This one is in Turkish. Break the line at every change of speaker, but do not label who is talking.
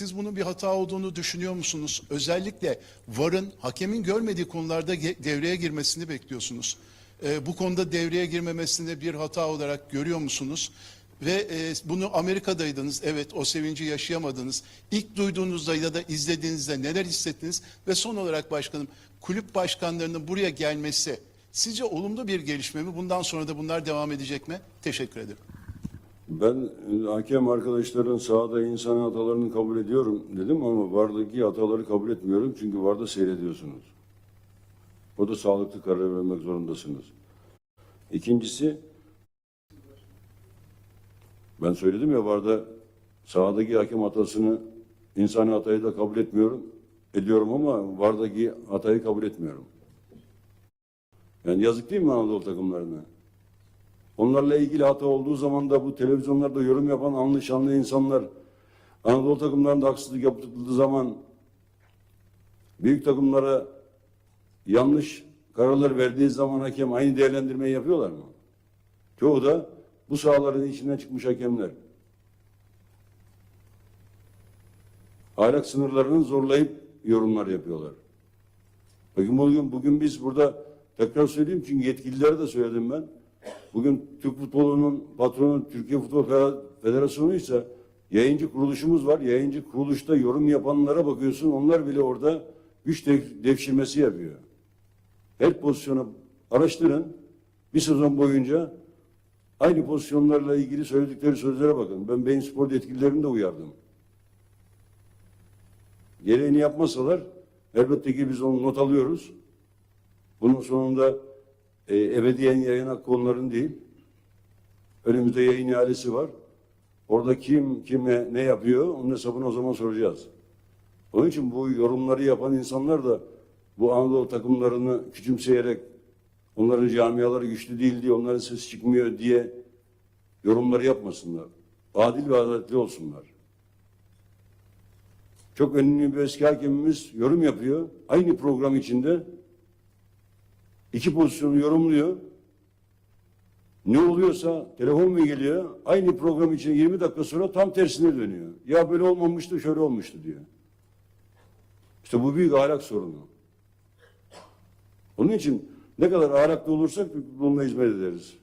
Siz bunun bir hata olduğunu düşünüyor musunuz? Özellikle VAR'ın hakemin görmediği konularda devreye girmesini bekliyorsunuz. Ee, bu konuda devreye girmemesini bir hata olarak görüyor musunuz? Ve e, bunu Amerika'daydınız, evet o sevinci yaşayamadınız. İlk duyduğunuzda ya da izlediğinizde neler hissettiniz? Ve son olarak başkanım, kulüp başkanlarının buraya gelmesi sizce olumlu bir gelişme mi? Bundan sonra da bunlar devam edecek mi? Teşekkür ederim.
Ben e, hakem arkadaşların sahada insan hatalarını kabul ediyorum dedim ama vardaki hataları kabul etmiyorum çünkü varda seyrediyorsunuz. O da sağlıklı karar vermek zorundasınız. İkincisi ben söyledim ya varda sahadaki hakem hatasını insani hatayı da kabul etmiyorum. Ediyorum ama vardaki hatayı kabul etmiyorum. Yani yazık değil mi Anadolu takımlarına? Onlarla ilgili hata olduğu zaman da bu televizyonlarda yorum yapan anlı insanlar Anadolu takımlarında haksızlık yapıldığı zaman büyük takımlara yanlış kararlar verdiği zaman hakem aynı değerlendirmeyi yapıyorlar mı? Çoğu da bu sahaların içinden çıkmış hakemler. Ahlak sınırlarını zorlayıp yorumlar yapıyorlar. Bugün, bugün, bugün biz burada tekrar söyleyeyim çünkü yetkililere de söyledim ben. Bugün Türk futbolunun patronu Türkiye Futbol Federasyonu ise yayıncı kuruluşumuz var. Yayıncı kuruluşta yorum yapanlara bakıyorsun onlar bile orada güç dev- devşirmesi yapıyor. Her pozisyonu araştırın. Bir sezon boyunca aynı pozisyonlarla ilgili söyledikleri sözlere bakın. Ben Beyin Spor yetkililerini de uyardım. Gereğini yapmasalar elbette ki biz onu not alıyoruz. Bunun sonunda e, ebediyen yayın hakkı onların değil. Önümüzde yayın ihalesi var. Orada kim kime ne yapıyor onun hesabını o zaman soracağız. Onun için bu yorumları yapan insanlar da bu Anadolu takımlarını küçümseyerek onların camiaları güçlü değil diye onların sesi çıkmıyor diye yorumları yapmasınlar. Adil ve adaletli olsunlar. Çok önemli bir eski hakemimiz yorum yapıyor. Aynı program içinde iki pozisyonu yorumluyor. Ne oluyorsa telefon mu geliyor? Aynı program için 20 dakika sonra tam tersine dönüyor. Ya böyle olmamıştı, şöyle olmuştu diyor. İşte bu büyük ahlak sorunu. Onun için ne kadar ahlaklı olursak bununla hizmet ederiz.